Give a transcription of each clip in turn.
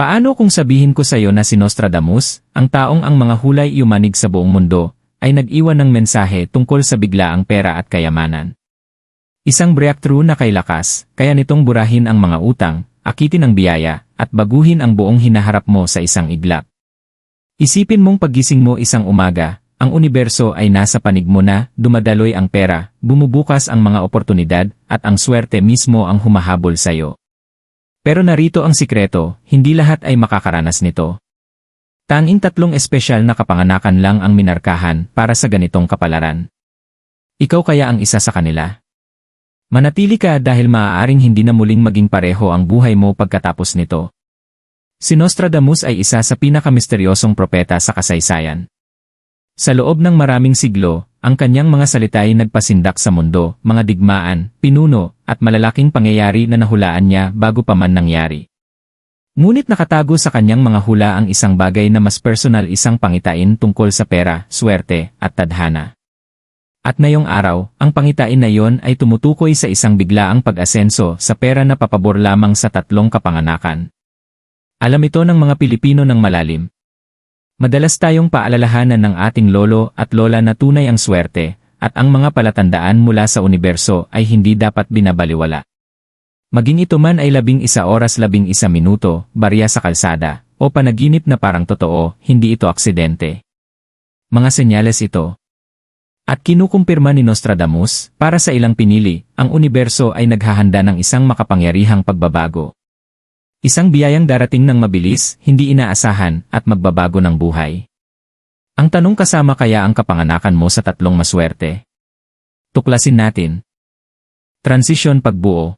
Paano kung sabihin ko sa iyo na si Nostradamus, ang taong ang mga hulay yumanig sa buong mundo, ay nag-iwan ng mensahe tungkol sa biglaang pera at kayamanan? Isang breakthrough na kay lakas, kaya nitong burahin ang mga utang, akitin ang biyaya, at baguhin ang buong hinaharap mo sa isang iglap. Isipin mong paggising mo isang umaga, ang universo ay nasa panig mo na, dumadaloy ang pera, bumubukas ang mga oportunidad, at ang swerte mismo ang humahabol sa iyo. Pero narito ang sikreto, hindi lahat ay makakaranas nito. Tanging tatlong espesyal na kapanganakan lang ang minarkahan para sa ganitong kapalaran. Ikaw kaya ang isa sa kanila? Manatili ka dahil maaaring hindi na muling maging pareho ang buhay mo pagkatapos nito. Si Nostradamus ay isa sa pinakamisteryosong propeta sa kasaysayan. Sa loob ng maraming siglo, ang kanyang mga salita ay nagpasindak sa mundo, mga digmaan, pinuno, at malalaking pangyayari na nahulaan niya bago pa man nangyari. Ngunit nakatago sa kanyang mga hula ang isang bagay na mas personal isang pangitain tungkol sa pera, swerte, at tadhana. At ngayong araw, ang pangitain na iyon ay tumutukoy sa isang biglaang pag-asenso sa pera na papabor lamang sa tatlong kapanganakan. Alam ito ng mga Pilipino ng malalim, Madalas tayong paalalahanan ng ating lolo at lola na tunay ang swerte, at ang mga palatandaan mula sa universo ay hindi dapat binabaliwala. Maging ito man ay labing isa oras labing isa minuto, barya sa kalsada, o panaginip na parang totoo, hindi ito aksidente. Mga senyales ito. At kinukumpirma ni Nostradamus, para sa ilang pinili, ang universo ay naghahanda ng isang makapangyarihang pagbabago. Isang biyayang darating ng mabilis, hindi inaasahan, at magbabago ng buhay. Ang tanong kasama kaya ang kapanganakan mo sa tatlong maswerte? Tuklasin natin. Transition pagbuo.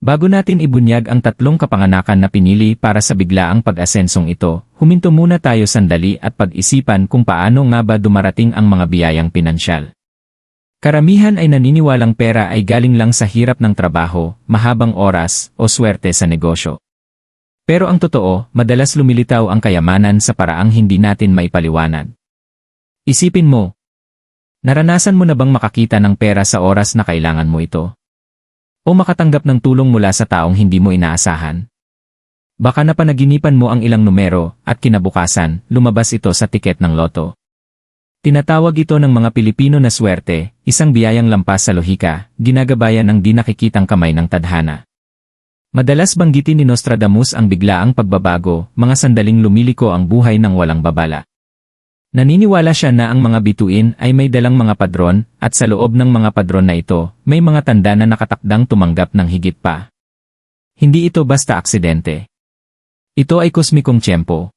Bago natin ibunyag ang tatlong kapanganakan na pinili para sa biglaang pag-asensong ito, huminto muna tayo sandali at pag-isipan kung paano nga ba dumarating ang mga biyayang pinansyal. Karamihan ay naniniwalang pera ay galing lang sa hirap ng trabaho, mahabang oras, o swerte sa negosyo. Pero ang totoo, madalas lumilitaw ang kayamanan sa paraang hindi natin maipaliwanag. Isipin mo, naranasan mo na bang makakita ng pera sa oras na kailangan mo ito? O makatanggap ng tulong mula sa taong hindi mo inaasahan? Baka napanaginipan mo ang ilang numero at kinabukasan, lumabas ito sa tiket ng loto. Tinatawag ito ng mga Pilipino na swerte, isang biyayang lampas sa lohika, ginagabayan ng di nakikitang kamay ng tadhana. Madalas banggitin ni Nostradamus ang biglaang pagbabago, mga sandaling lumiliko ang buhay ng walang babala. Naniniwala siya na ang mga bituin ay may dalang mga padron, at sa loob ng mga padron na ito, may mga tanda na nakatakdang tumanggap ng higit pa. Hindi ito basta aksidente. Ito ay kosmikong tiyempo.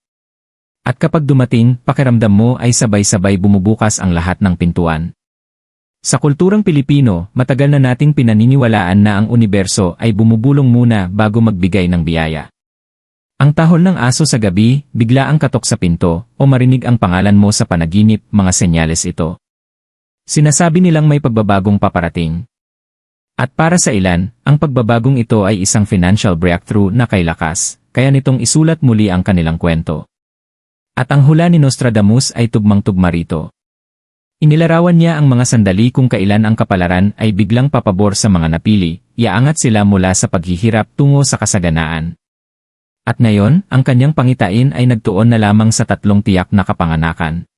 At kapag dumating, pakiramdam mo ay sabay-sabay bumubukas ang lahat ng pintuan. Sa kulturang Pilipino, matagal na nating pinaniniwalaan na ang universo ay bumubulong muna bago magbigay ng biyaya. Ang tahol ng aso sa gabi, bigla ang katok sa pinto, o marinig ang pangalan mo sa panaginip, mga senyales ito. Sinasabi nilang may pagbabagong paparating. At para sa ilan, ang pagbabagong ito ay isang financial breakthrough na kay lakas, kaya nitong isulat muli ang kanilang kwento. At ang hula ni Nostradamus ay tugmang-tugma rito. Inilarawan niya ang mga sandali kung kailan ang kapalaran ay biglang papabor sa mga napili, iaangat sila mula sa paghihirap tungo sa kasaganaan. At ngayon, ang kanyang pangitain ay nagtuon na lamang sa tatlong tiyak na kapanganakan.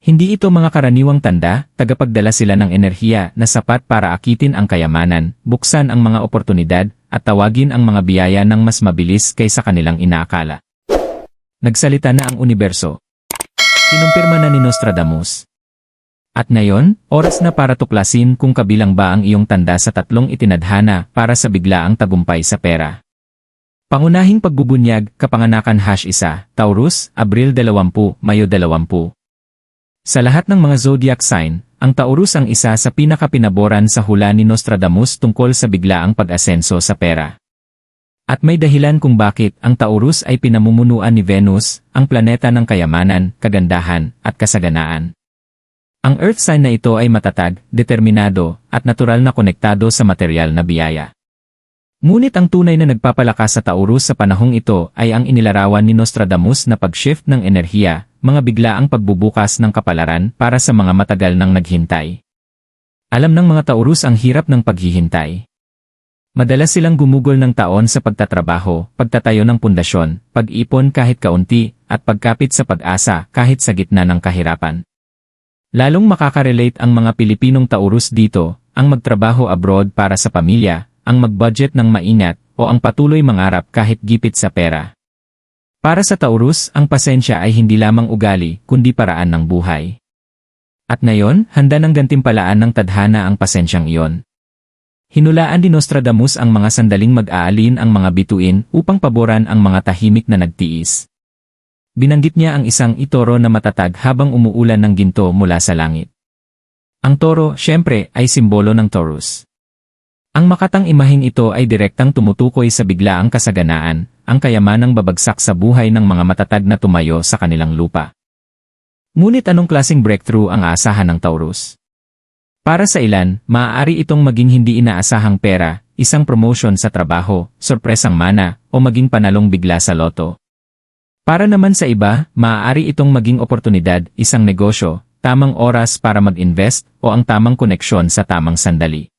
Hindi ito mga karaniwang tanda, tagapagdala sila ng enerhiya na sapat para akitin ang kayamanan, buksan ang mga oportunidad, at tawagin ang mga biyaya ng mas mabilis kaysa kanilang inaakala. Nagsalita na ang universo. Kinumpirma na ni Nostradamus, at ngayon, oras na para tuklasin kung kabilang ba ang iyong tanda sa tatlong itinadhana para sa biglaang tagumpay sa pera. Pangunahing pagbubunyag, kapanganakan hash isa, Taurus, Abril 20, Mayo 20. Sa lahat ng mga zodiac sign, ang Taurus ang isa sa pinakapinaboran sa hula ni Nostradamus tungkol sa biglaang pag-asenso sa pera. At may dahilan kung bakit ang Taurus ay pinamumunuan ni Venus, ang planeta ng kayamanan, kagandahan, at kasaganaan. Ang earth sign na ito ay matatag, determinado, at natural na konektado sa material na biyaya. Ngunit ang tunay na nagpapalakas sa Taurus sa panahong ito ay ang inilarawan ni Nostradamus na pag-shift ng enerhiya, mga biglaang pagbubukas ng kapalaran para sa mga matagal nang naghintay. Alam ng mga Taurus ang hirap ng paghihintay. Madalas silang gumugol ng taon sa pagtatrabaho, pagtatayo ng pundasyon, pag-ipon kahit kaunti, at pagkapit sa pag-asa kahit sa gitna ng kahirapan. Lalong makakarelate ang mga Pilipinong Taurus dito, ang magtrabaho abroad para sa pamilya, ang mag-budget ng maingat, o ang patuloy mangarap kahit gipit sa pera. Para sa Taurus, ang pasensya ay hindi lamang ugali, kundi paraan ng buhay. At ngayon, handa ng gantimpalaan ng tadhana ang pasensyang iyon. Hinulaan ni Nostradamus ang mga sandaling mag-aalin ang mga bituin upang paboran ang mga tahimik na nagtiis. Binanggit niya ang isang itoro na matatag habang umuulan ng ginto mula sa langit. Ang toro, syempre, ay simbolo ng Taurus. Ang makatang imahing ito ay direktang tumutukoy sa biglaang kasaganaan, ang kayamanang babagsak sa buhay ng mga matatag na tumayo sa kanilang lupa. Ngunit anong klaseng breakthrough ang aasahan ng Taurus? Para sa ilan, maaari itong maging hindi inaasahang pera, isang promotion sa trabaho, sorpresang mana, o maging panalong bigla sa loto. Para naman sa iba, maaari itong maging oportunidad, isang negosyo, tamang oras para mag-invest, o ang tamang koneksyon sa tamang sandali.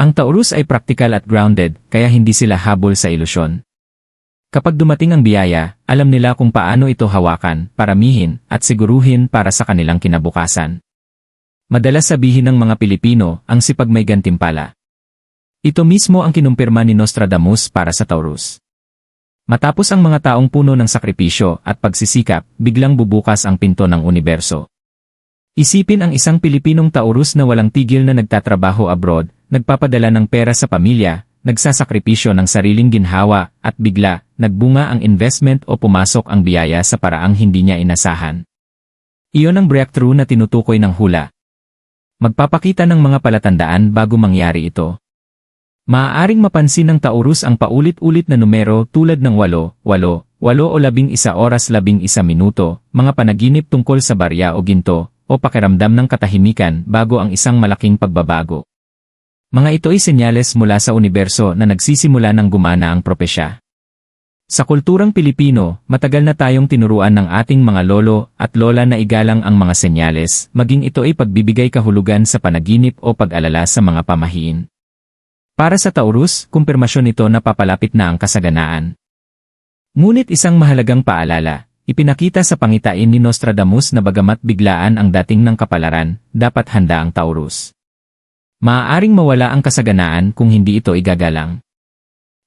Ang Taurus ay practical at grounded, kaya hindi sila habol sa ilusyon. Kapag dumating ang biyaya, alam nila kung paano ito hawakan, paramihin, at siguruhin para sa kanilang kinabukasan. Madalas sabihin ng mga Pilipino, ang sipag may gantimpala. Ito mismo ang kinumpirma ni Nostradamus para sa Taurus. Matapos ang mga taong puno ng sakripisyo at pagsisikap, biglang bubukas ang pinto ng universo. Isipin ang isang Pilipinong Taurus na walang tigil na nagtatrabaho abroad, nagpapadala ng pera sa pamilya, nagsasakripisyo ng sariling ginhawa, at bigla, nagbunga ang investment o pumasok ang biyaya sa paraang hindi niya inasahan. Iyon ang breakthrough na tinutukoy ng hula. Magpapakita ng mga palatandaan bago mangyari ito. Maaaring mapansin ng Taurus ang paulit-ulit na numero tulad ng 8, 8, 8 o 11 oras 11 minuto, mga panaginip tungkol sa barya o ginto, o pakiramdam ng katahimikan bago ang isang malaking pagbabago. Mga ito ay senyales mula sa universo na nagsisimula ng gumana ang propesya. Sa kulturang Pilipino, matagal na tayong tinuruan ng ating mga lolo at lola na igalang ang mga senyales, maging ito ay pagbibigay kahulugan sa panaginip o pag-alala sa mga pamahiin. Para sa Taurus, kumpirmasyon ito na papalapit na ang kasaganaan. Ngunit isang mahalagang paalala, ipinakita sa pangitain ni Nostradamus na bagamat biglaan ang dating ng kapalaran, dapat handa ang Taurus. Maaaring mawala ang kasaganaan kung hindi ito igagalang.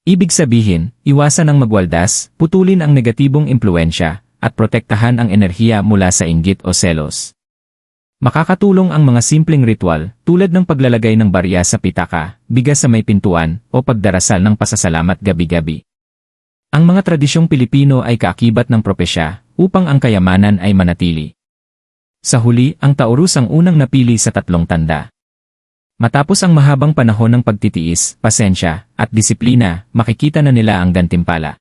Ibig sabihin, iwasan ang magwaldas, putulin ang negatibong impluensya, at protektahan ang enerhiya mula sa inggit o selos. Makakatulong ang mga simpleng ritual tulad ng paglalagay ng barya sa pitaka, bigas sa may pintuan, o pagdarasal ng pasasalamat gabi-gabi. Ang mga tradisyong Pilipino ay kaakibat ng propesya upang ang kayamanan ay manatili. Sa huli, ang Taurus ang unang napili sa tatlong tanda. Matapos ang mahabang panahon ng pagtitiis, pasensya, at disiplina, makikita na nila ang gantimpala.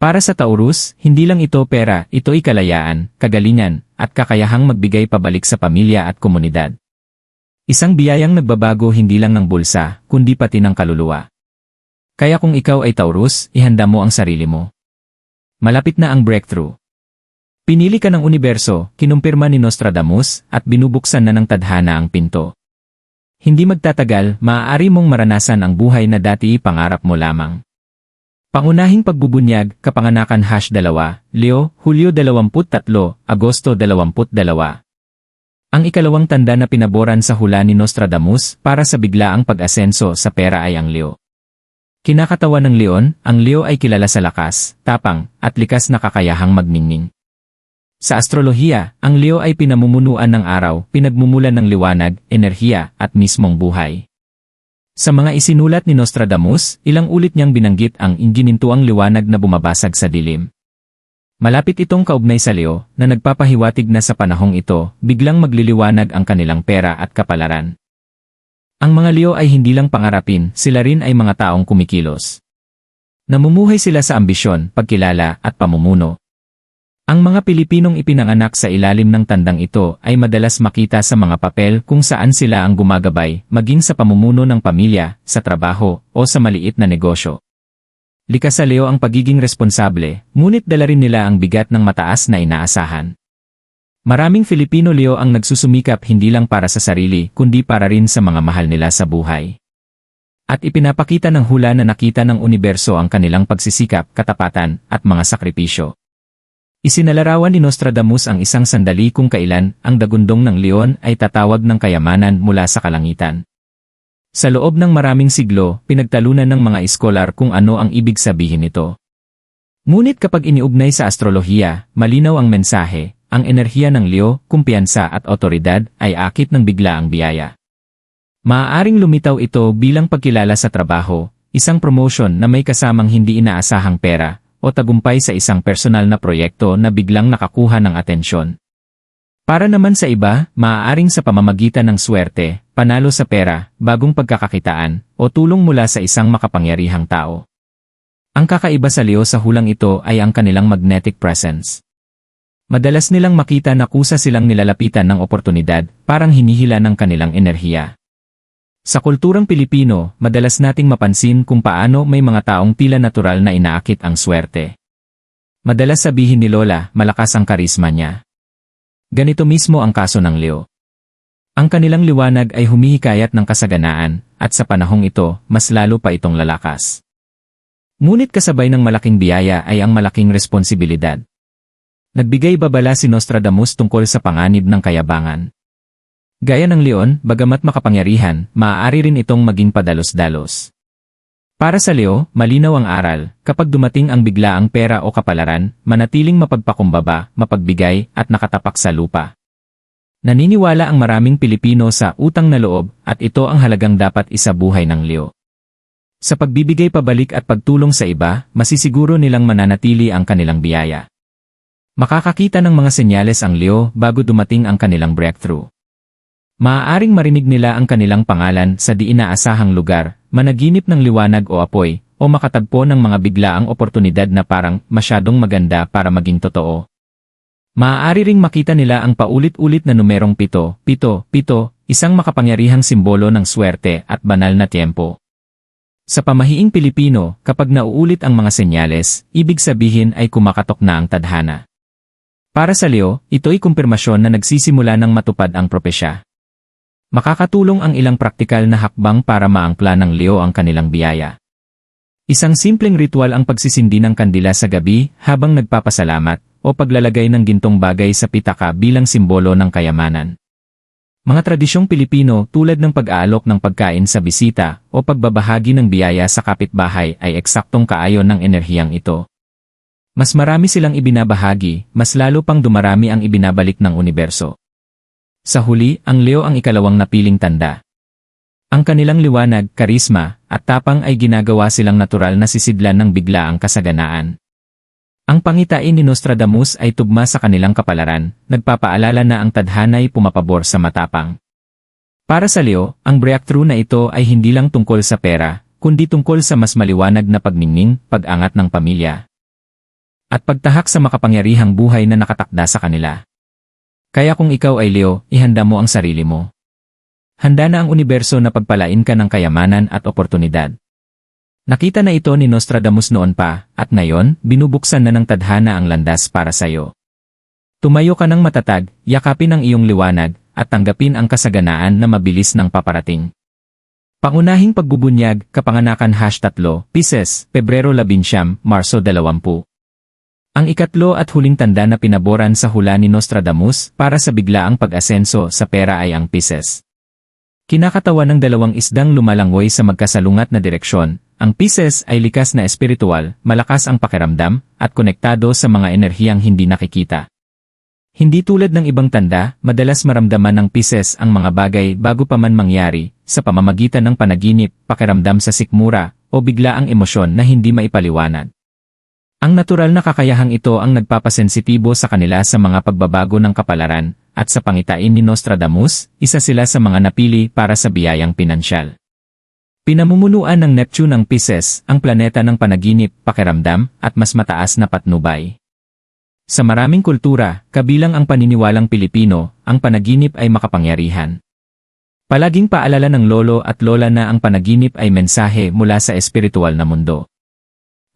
Para sa Taurus, hindi lang ito pera, ito ay kalayaan, kagalingan, at kakayahang magbigay pabalik sa pamilya at komunidad. Isang biyayang nagbabago hindi lang ng bulsa, kundi pati ng kaluluwa. Kaya kung ikaw ay Taurus, ihanda mo ang sarili mo. Malapit na ang breakthrough. Pinili ka ng universo, kinumpirma ni Nostradamus, at binubuksan na ng tadhana ang pinto. Hindi magtatagal, maaari mong maranasan ang buhay na dati pangarap mo lamang. Pangunahing pagbubunyag, kapanganakan hash 2, Leo, Hulyo 23, Agosto 22. Ang ikalawang tanda na pinaboran sa hula ni Nostradamus para sa biglaang pag-asenso sa pera ay ang Leo. Kinakatawan ng leon, ang Leo ay kilala sa lakas, tapang, at likas na kakayahang magningning. Sa astrolohiya, ang Leo ay pinamumunuan ng araw, pinagmumulan ng liwanag, enerhiya, at mismong buhay. Sa mga isinulat ni Nostradamus, ilang ulit niyang binanggit ang inginintuang liwanag na bumabasag sa dilim. Malapit itong kaugnay sa Leo na nagpapahiwatig na sa panahong ito, biglang magliliwanag ang kanilang pera at kapalaran. Ang mga Leo ay hindi lang pangarapin, sila rin ay mga taong kumikilos. Namumuhay sila sa ambisyon, pagkilala, at pamumuno, ang mga Pilipinong ipinanganak sa ilalim ng tandang ito ay madalas makita sa mga papel kung saan sila ang gumagabay, maging sa pamumuno ng pamilya, sa trabaho, o sa maliit na negosyo. Likas sa Leo ang pagiging responsable, ngunit dala rin nila ang bigat ng mataas na inaasahan. Maraming Filipino Leo ang nagsusumikap hindi lang para sa sarili, kundi para rin sa mga mahal nila sa buhay. At ipinapakita ng hula na nakita ng universo ang kanilang pagsisikap, katapatan, at mga sakripisyo. Isinalarawan ni Nostradamus ang isang sandali kung kailan ang dagundong ng leon ay tatawag ng kayamanan mula sa kalangitan. Sa loob ng maraming siglo, pinagtalunan ng mga iskolar kung ano ang ibig sabihin nito. Ngunit kapag iniugnay sa astrolohiya, malinaw ang mensahe, ang enerhiya ng Leo, kumpiyansa at otoridad ay akit ng bigla ang biyaya. Maaaring lumitaw ito bilang pagkilala sa trabaho, isang promotion na may kasamang hindi inaasahang pera, o tagumpay sa isang personal na proyekto na biglang nakakuha ng atensyon. Para naman sa iba, maaaring sa pamamagitan ng swerte, panalo sa pera, bagong pagkakakitaan, o tulong mula sa isang makapangyarihang tao. Ang kakaiba sa Leo sa hulang ito ay ang kanilang magnetic presence. Madalas nilang makita na kusa silang nilalapitan ng oportunidad, parang hinihila ng kanilang enerhiya. Sa kulturang Pilipino, madalas nating mapansin kung paano may mga taong tila natural na inaakit ang swerte. Madalas sabihin ni Lola, malakas ang karisma niya. Ganito mismo ang kaso ng Leo. Ang kanilang liwanag ay humihikayat ng kasaganaan, at sa panahong ito, mas lalo pa itong lalakas. Ngunit kasabay ng malaking biyaya ay ang malaking responsibilidad. Nagbigay babala si Nostradamus tungkol sa panganib ng kayabangan. Gaya ng leon, bagamat makapangyarihan, maaari rin itong maging padalos-dalos. Para sa Leo, malinaw ang aral, kapag dumating ang biglaang pera o kapalaran, manatiling mapagpakumbaba, mapagbigay, at nakatapak sa lupa. Naniniwala ang maraming Pilipino sa utang na loob, at ito ang halagang dapat isabuhay ng Leo. Sa pagbibigay pabalik at pagtulong sa iba, masisiguro nilang mananatili ang kanilang biyaya. Makakakita ng mga senyales ang Leo bago dumating ang kanilang breakthrough. Maaaring marinig nila ang kanilang pangalan sa di inaasahang lugar, managinip ng liwanag o apoy, o makatagpo ng mga biglaang oportunidad na parang masyadong maganda para maging totoo. Maaari ring makita nila ang paulit-ulit na numerong pito, pito, pito, isang makapangyarihang simbolo ng swerte at banal na tiempo. Sa pamahiing Pilipino, kapag nauulit ang mga senyales, ibig sabihin ay kumakatok na ang tadhana. Para sa Leo, ito'y kumpirmasyon na nagsisimula ng matupad ang propesya. Makakatulong ang ilang praktikal na hakbang para maangkla ng Leo ang kanilang biyaya. Isang simpleng ritual ang pagsisindi ng kandila sa gabi habang nagpapasalamat o paglalagay ng gintong bagay sa pitaka bilang simbolo ng kayamanan. Mga tradisyong Pilipino tulad ng pag-aalok ng pagkain sa bisita o pagbabahagi ng biyaya sa kapitbahay ay eksaktong kaayon ng enerhiyang ito. Mas marami silang ibinabahagi, mas lalo pang dumarami ang ibinabalik ng universo. Sa huli, ang Leo ang ikalawang napiling tanda. Ang kanilang liwanag, karisma, at tapang ay ginagawa silang natural na sisidlan ng biglaang kasaganaan. Ang pangitain ni Nostradamus ay tugma sa kanilang kapalaran, nagpapaalala na ang tadhanay pumapabor sa matapang. Para sa Leo, ang breakthrough na ito ay hindi lang tungkol sa pera, kundi tungkol sa mas maliwanag na pagningning, pag-angat ng pamilya. At pagtahak sa makapangyarihang buhay na nakatakda sa kanila. Kaya kung ikaw ay Leo, ihanda mo ang sarili mo. Handa na ang universo na pagpalain ka ng kayamanan at oportunidad. Nakita na ito ni Nostradamus noon pa, at ngayon, binubuksan na ng tadhana ang landas para sa'yo. Tumayo ka ng matatag, yakapin ang iyong liwanag, at tanggapin ang kasaganaan na mabilis ng paparating. Pangunahing pagbubunyag, kapanganakan hash tatlo, Pisces, Pebrero 11, Marso 20. Ang ikatlo at huling tanda na pinaboran sa hula ni Nostradamus para sa biglaang pag-asenso sa pera ay ang Pisces. Kinakatawan ng dalawang isdang lumalanggoy sa magkasalungat na direksyon, ang Pisces ay likas na espiritual, malakas ang pakiramdam, at konektado sa mga enerhiyang hindi nakikita. Hindi tulad ng ibang tanda, madalas maramdaman ng Pisces ang mga bagay bago pa man mangyari, sa pamamagitan ng panaginip, pakiramdam sa sikmura, o biglaang emosyon na hindi maipaliwanag. Ang natural na kakayahang ito ang nagpapasensitibo sa kanila sa mga pagbabago ng kapalaran, at sa pangitain ni Nostradamus, isa sila sa mga napili para sa biyayang pinansyal. Pinamumunuan ng Neptune ang Pisces, ang planeta ng panaginip, pakiramdam, at mas mataas na patnubay. Sa maraming kultura, kabilang ang paniniwalang Pilipino, ang panaginip ay makapangyarihan. Palaging paalala ng lolo at lola na ang panaginip ay mensahe mula sa espiritual na mundo.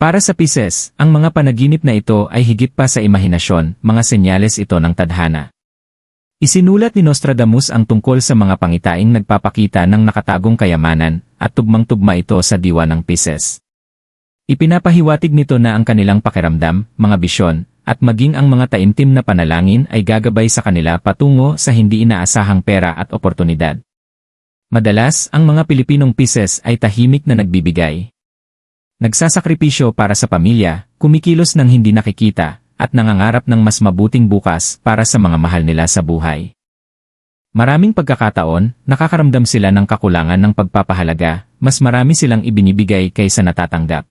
Para sa Pisces, ang mga panaginip na ito ay higit pa sa imahinasyon, mga senyales ito ng tadhana. Isinulat ni Nostradamus ang tungkol sa mga pangitaing nagpapakita ng nakatagong kayamanan, at tugmang-tugma ito sa diwa ng Pisces. Ipinapahiwatig nito na ang kanilang pakiramdam, mga bisyon, at maging ang mga taimtim na panalangin ay gagabay sa kanila patungo sa hindi inaasahang pera at oportunidad. Madalas, ang mga Pilipinong Pisces ay tahimik na nagbibigay. Nagsasakripisyo para sa pamilya, kumikilos ng hindi nakikita, at nangangarap ng mas mabuting bukas para sa mga mahal nila sa buhay. Maraming pagkakataon, nakakaramdam sila ng kakulangan ng pagpapahalaga, mas marami silang ibinibigay kaysa natatanggap.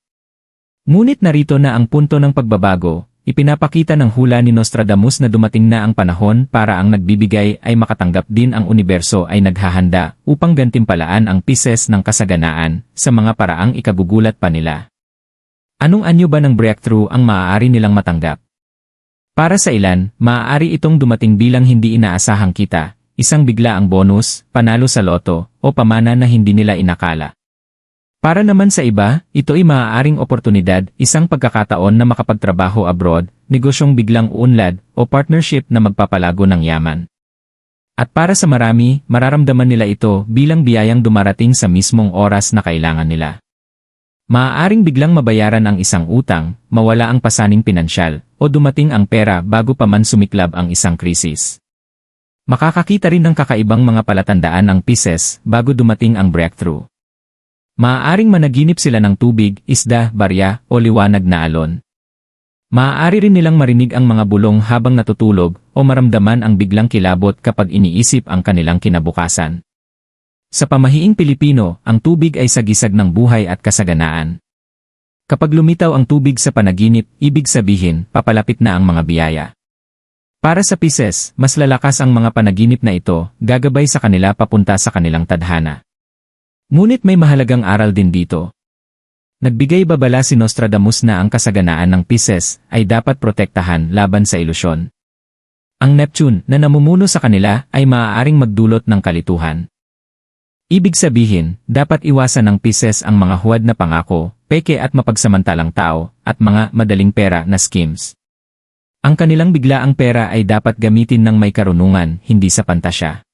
Ngunit narito na ang punto ng pagbabago, ipinapakita ng hula ni Nostradamus na dumating na ang panahon para ang nagbibigay ay makatanggap din ang universo ay naghahanda upang gantimpalaan ang Pisces ng kasaganaan sa mga paraang ikagugulat pa nila. Anong anyo ba ng breakthrough ang maaari nilang matanggap? Para sa ilan, maaari itong dumating bilang hindi inaasahang kita, isang bigla ang bonus, panalo sa loto, o pamana na hindi nila inakala. Para naman sa iba, ito ay maaaring oportunidad, isang pagkakataon na makapagtrabaho abroad, negosyong biglang unlad, o partnership na magpapalago ng yaman. At para sa marami, mararamdaman nila ito bilang biyayang dumarating sa mismong oras na kailangan nila. Maaaring biglang mabayaran ang isang utang, mawala ang pasaning pinansyal, o dumating ang pera bago pa man sumiklab ang isang krisis. Makakakita rin ng kakaibang mga palatandaan ng Pisces bago dumating ang breakthrough. Maaaring managinip sila ng tubig, isda, barya, o liwanag na alon. Maaari rin nilang marinig ang mga bulong habang natutulog o maramdaman ang biglang kilabot kapag iniisip ang kanilang kinabukasan. Sa pamahiing Pilipino, ang tubig ay sagisag ng buhay at kasaganaan. Kapag lumitaw ang tubig sa panaginip, ibig sabihin, papalapit na ang mga biyaya. Para sa Pisces, mas lalakas ang mga panaginip na ito, gagabay sa kanila papunta sa kanilang tadhana. Ngunit may mahalagang aral din dito. Nagbigay babala si Nostradamus na ang kasaganaan ng Pisces ay dapat protektahan laban sa ilusyon. Ang Neptune na namumuno sa kanila ay maaaring magdulot ng kalituhan. Ibig sabihin, dapat iwasan ng Pisces ang mga huwad na pangako, peke at mapagsamantalang tao, at mga madaling pera na schemes. Ang kanilang biglaang pera ay dapat gamitin ng may karunungan, hindi sa pantasya.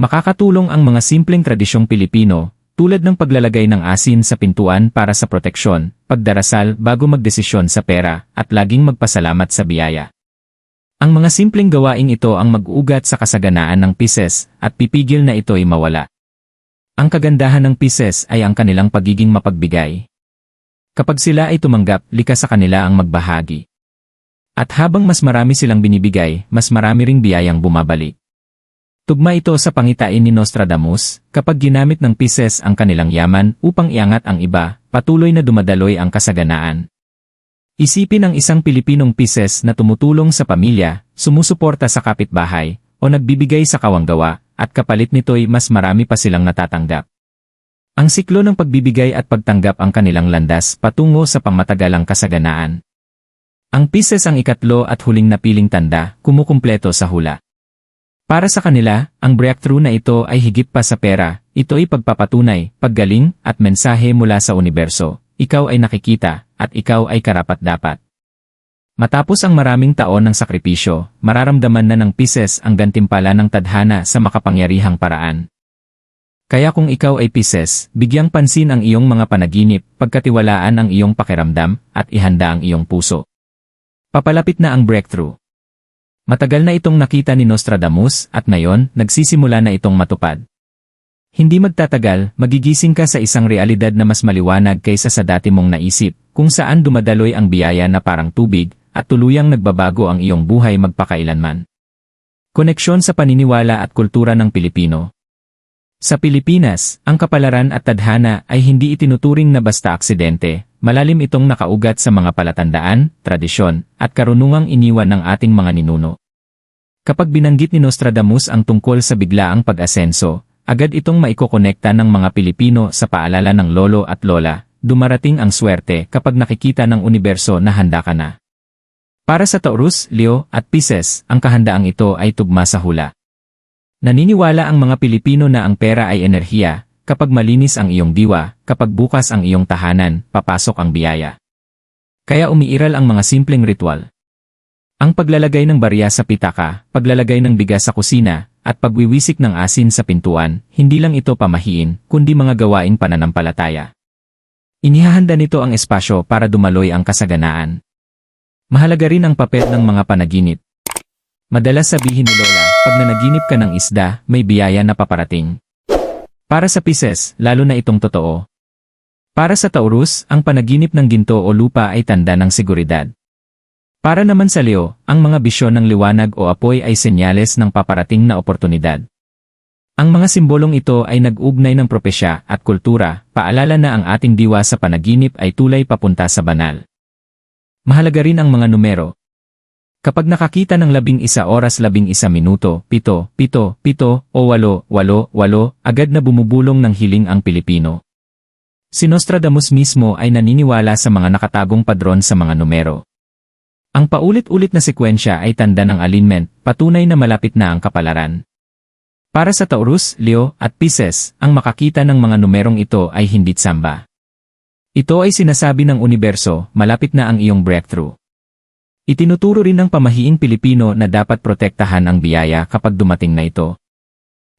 Makakatulong ang mga simpleng tradisyong Pilipino, tulad ng paglalagay ng asin sa pintuan para sa proteksyon, pagdarasal bago magdesisyon sa pera, at laging magpasalamat sa biyaya. Ang mga simpleng gawaing ito ang mag-ugat sa kasaganaan ng Pisces at pipigil na ito'y mawala. Ang kagandahan ng Pisces ay ang kanilang pagiging mapagbigay. Kapag sila ay tumanggap, likas sa kanila ang magbahagi. At habang mas marami silang binibigay, mas marami ring biyayang bumabalik. Tugma ito sa pangitain ni Nostradamus, kapag ginamit ng Pisces ang kanilang yaman upang iangat ang iba, patuloy na dumadaloy ang kasaganaan. Isipin ang isang Pilipinong Pisces na tumutulong sa pamilya, sumusuporta sa kapitbahay, o nagbibigay sa kawanggawa, at kapalit nito'y mas marami pa silang natatanggap. Ang siklo ng pagbibigay at pagtanggap ang kanilang landas patungo sa pangmatagalang kasaganaan. Ang Pisces ang ikatlo at huling napiling tanda, kumukumpleto sa hula. Para sa kanila, ang breakthrough na ito ay higit pa sa pera, ito ay pagpapatunay, paggaling, at mensahe mula sa universo. Ikaw ay nakikita, at ikaw ay karapat-dapat. Matapos ang maraming taon ng sakripisyo, mararamdaman na ng Pisces ang gantimpala ng tadhana sa makapangyarihang paraan. Kaya kung ikaw ay Pisces, bigyang pansin ang iyong mga panaginip, pagkatiwalaan ang iyong pakiramdam, at ihanda ang iyong puso. Papalapit na ang breakthrough. Matagal na itong nakita ni Nostradamus at ngayon, nagsisimula na itong matupad. Hindi magtatagal, magigising ka sa isang realidad na mas maliwanag kaysa sa dati mong naisip, kung saan dumadaloy ang biyaya na parang tubig, at tuluyang nagbabago ang iyong buhay magpakailanman. Koneksyon sa paniniwala at kultura ng Pilipino Sa Pilipinas, ang kapalaran at tadhana ay hindi itinuturing na basta aksidente, Malalim itong nakaugat sa mga palatandaan, tradisyon, at karunungang iniwan ng ating mga ninuno. Kapag binanggit ni Nostradamus ang tungkol sa biglaang pag-asenso, agad itong maikokonekta ng mga Pilipino sa paalala ng lolo at lola, dumarating ang swerte kapag nakikita ng universo na handa ka na. Para sa Taurus, Leo, at Pisces, ang kahandaang ito ay tugma sa hula. Naniniwala ang mga Pilipino na ang pera ay enerhiya, Kapag malinis ang iyong diwa, kapag bukas ang iyong tahanan, papasok ang biyaya. Kaya umiiral ang mga simpleng ritual. Ang paglalagay ng barya sa pitaka, paglalagay ng bigas sa kusina, at pagwiwisik ng asin sa pintuan, hindi lang ito pamahiin, kundi mga gawaing pananampalataya. Inihahanda nito ang espasyo para dumaloy ang kasaganaan. Mahalaga rin ang papel ng mga panaginip. Madalas sabihin ni Lola, pag nanaginip ka ng isda, may biyaya na paparating. Para sa Pisces, lalo na itong totoo. Para sa Taurus, ang panaginip ng ginto o lupa ay tanda ng seguridad. Para naman sa Leo, ang mga bisyon ng liwanag o apoy ay senyales ng paparating na oportunidad. Ang mga simbolong ito ay nag-ugnay ng propesya at kultura, paalala na ang ating diwa sa panaginip ay tulay papunta sa banal. Mahalaga rin ang mga numero. Kapag nakakita ng labing isa oras labing isa minuto, pito, pito, pito, o walo, walo, walo, agad na bumubulong ng hiling ang Pilipino. Si Nostradamus mismo ay naniniwala sa mga nakatagong padron sa mga numero. Ang paulit-ulit na sekwensya ay tanda ng alignment, patunay na malapit na ang kapalaran. Para sa Taurus, Leo, at Pisces, ang makakita ng mga numerong ito ay hindi tsamba. Ito ay sinasabi ng universo, malapit na ang iyong breakthrough. Itinuturo rin ng pamahiing Pilipino na dapat protektahan ang biyaya kapag dumating na ito.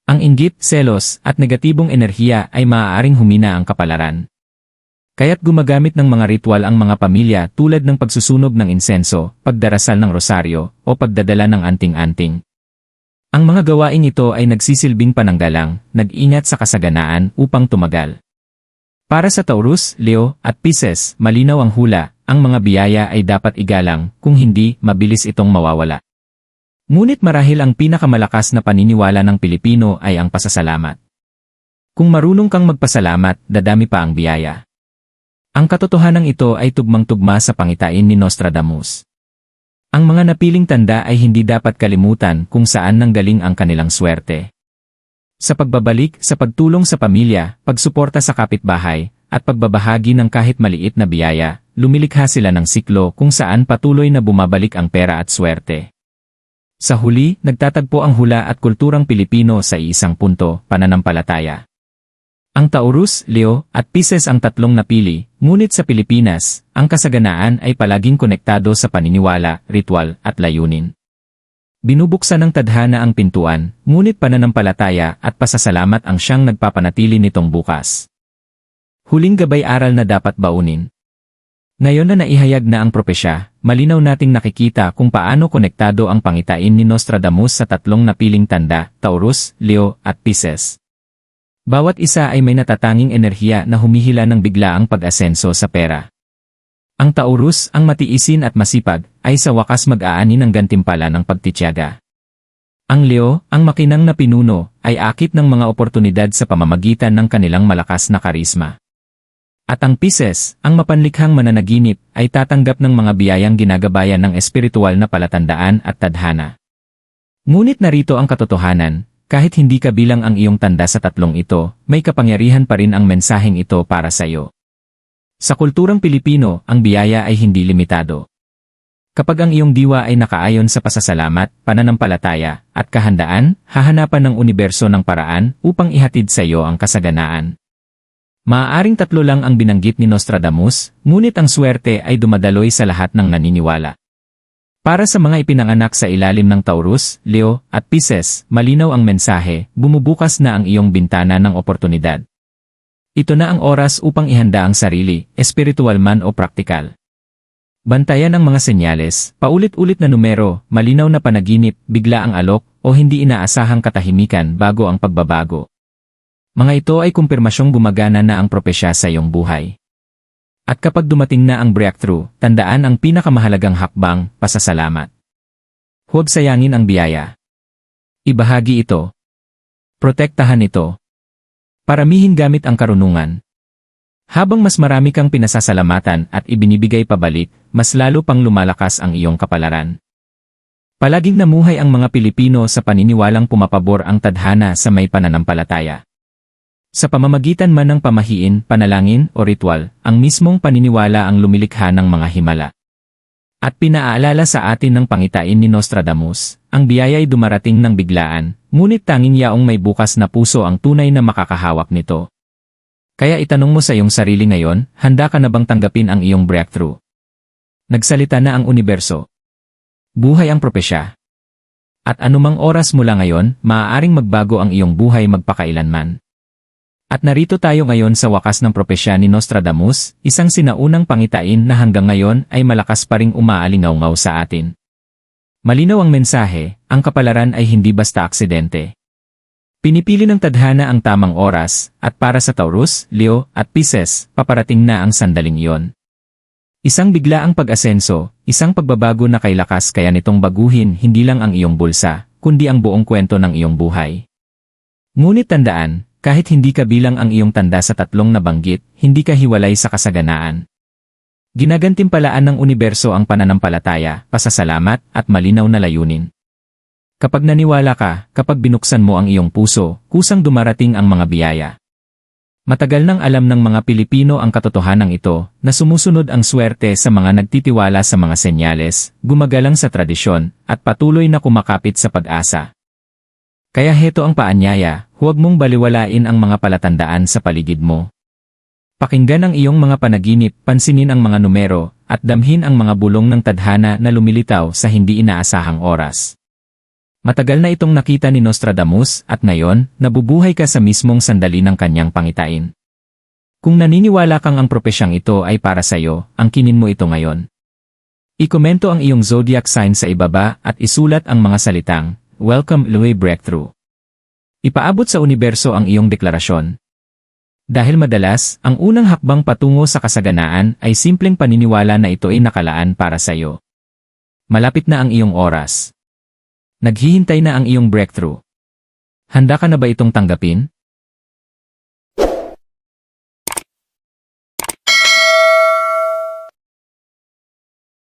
Ang inggit, selos, at negatibong enerhiya ay maaaring humina ang kapalaran. Kaya't gumagamit ng mga ritual ang mga pamilya tulad ng pagsusunog ng insenso, pagdarasal ng rosaryo, o pagdadala ng anting-anting. Ang mga gawaing ito ay nagsisilbing pananggalang, nag-ingat sa kasaganaan upang tumagal. Para sa Taurus, Leo, at Pisces, malinaw ang hula, ang mga biyaya ay dapat igalang, kung hindi, mabilis itong mawawala. Ngunit marahil ang pinakamalakas na paniniwala ng Pilipino ay ang pasasalamat. Kung marunong kang magpasalamat, dadami pa ang biyaya. Ang katotohanan ito ay tugmang-tugma sa pangitain ni Nostradamus. Ang mga napiling tanda ay hindi dapat kalimutan kung saan nanggaling ang kanilang swerte. Sa pagbabalik, sa pagtulong sa pamilya, pagsuporta sa kapitbahay, at pagbabahagi ng kahit maliit na biyaya, lumilikha sila ng siklo kung saan patuloy na bumabalik ang pera at swerte. Sa huli, nagtatagpo ang hula at kulturang Pilipino sa isang punto, pananampalataya. Ang Taurus, Leo, at Pisces ang tatlong napili, ngunit sa Pilipinas, ang kasaganaan ay palaging konektado sa paniniwala, ritual, at layunin. Binubuksan ng tadhana ang pintuan, ngunit pananampalataya at pasasalamat ang siyang nagpapanatili nitong bukas. Huling gabay aral na dapat baunin. Ngayon na naihayag na ang propesya, malinaw nating nakikita kung paano konektado ang pangitain ni Nostradamus sa tatlong napiling tanda, Taurus, Leo, at Pisces. Bawat isa ay may natatanging enerhiya na humihila ng biglaang pag-asenso sa pera. Ang Taurus, ang matiisin at masipag, ay sa wakas mag-aani ng gantimpala ng pagtityaga. Ang Leo, ang makinang na pinuno, ay akit ng mga oportunidad sa pamamagitan ng kanilang malakas na karisma. At ang Pisces, ang mapanlikhang mananaginip, ay tatanggap ng mga biyayang ginagabayan ng espiritual na palatandaan at tadhana. Ngunit narito ang katotohanan, kahit hindi kabilang ang iyong tanda sa tatlong ito, may kapangyarihan pa rin ang mensaheng ito para sa iyo. Sa kulturang Pilipino, ang biyaya ay hindi limitado. Kapag ang iyong diwa ay nakaayon sa pasasalamat, pananampalataya, at kahandaan, hahanapan ng universo ng paraan upang ihatid sa iyo ang kasaganaan. Maaaring tatlo lang ang binanggit ni Nostradamus, ngunit ang swerte ay dumadaloy sa lahat ng naniniwala. Para sa mga ipinanganak sa ilalim ng Taurus, Leo, at Pisces, malinaw ang mensahe, bumubukas na ang iyong bintana ng oportunidad. Ito na ang oras upang ihanda ang sarili, espiritual man o praktikal. Bantayan ang mga senyales, paulit-ulit na numero, malinaw na panaginip, bigla ang alok, o hindi inaasahang katahimikan bago ang pagbabago. Mga ito ay kumpirmasyong gumagana na ang propesya sa iyong buhay. At kapag dumating na ang breakthrough, tandaan ang pinakamahalagang hakbang, pasasalamat. Huwag sayangin ang biyaya. Ibahagi ito. Protektahan ito. Paramihin gamit ang karunungan. Habang mas marami kang pinasasalamatan at ibinibigay pabalik, mas lalo pang lumalakas ang iyong kapalaran. Palaging namuhay ang mga Pilipino sa paniniwalang pumapabor ang tadhana sa may pananampalataya. Sa pamamagitan man ng pamahiin, panalangin o ritual, ang mismong paniniwala ang lumilikha ng mga himala. At pinaalala sa atin ng pangitain ni Nostradamus, ang biyaya'y dumarating ng biglaan, ngunit tanging yaong may bukas na puso ang tunay na makakahawak nito. Kaya itanong mo sa iyong sarili ngayon, handa ka na bang tanggapin ang iyong breakthrough? Nagsalita na ang universo. Buhay ang propesya. At anumang oras mula ngayon, maaaring magbago ang iyong buhay magpakailanman. At narito tayo ngayon sa wakas ng propesya ni Nostradamus, isang sinaunang pangitain na hanggang ngayon ay malakas pa ring umaalingaw sa atin. Malinaw ang mensahe, ang kapalaran ay hindi basta aksidente. Pinipili ng tadhana ang tamang oras, at para sa Taurus, Leo, at Pisces, paparating na ang sandaling iyon. Isang bigla ang pag-asenso, isang pagbabago na kay lakas kaya nitong baguhin hindi lang ang iyong bulsa, kundi ang buong kwento ng iyong buhay. Ngunit tandaan, kahit hindi ka bilang ang iyong tanda sa tatlong nabanggit, hindi ka hiwalay sa kasaganaan. Ginagantimpalaan ng universo ang pananampalataya, pasasalamat, at malinaw na layunin. Kapag naniwala ka, kapag binuksan mo ang iyong puso, kusang dumarating ang mga biyaya. Matagal nang alam ng mga Pilipino ang katotohanan ito, na sumusunod ang swerte sa mga nagtitiwala sa mga senyales, gumagalang sa tradisyon, at patuloy na kumakapit sa pag-asa. Kaya heto ang paanyaya, huwag mong baliwalain ang mga palatandaan sa paligid mo. Pakinggan ang iyong mga panaginip, pansinin ang mga numero, at damhin ang mga bulong ng tadhana na lumilitaw sa hindi inaasahang oras. Matagal na itong nakita ni Nostradamus at ngayon, nabubuhay ka sa mismong sandali ng kanyang pangitain. Kung naniniwala kang ang propesyang ito ay para sa iyo, angkinin mo ito ngayon. Ikomento ang iyong zodiac sign sa ibaba at isulat ang mga salitang, Welcome Louis Breakthrough. Ipaabot sa universo ang iyong deklarasyon. Dahil madalas, ang unang hakbang patungo sa kasaganaan ay simpleng paniniwala na ito ay nakalaan para sa iyo. Malapit na ang iyong oras. Naghihintay na ang iyong breakthrough. Handa ka na ba itong tanggapin?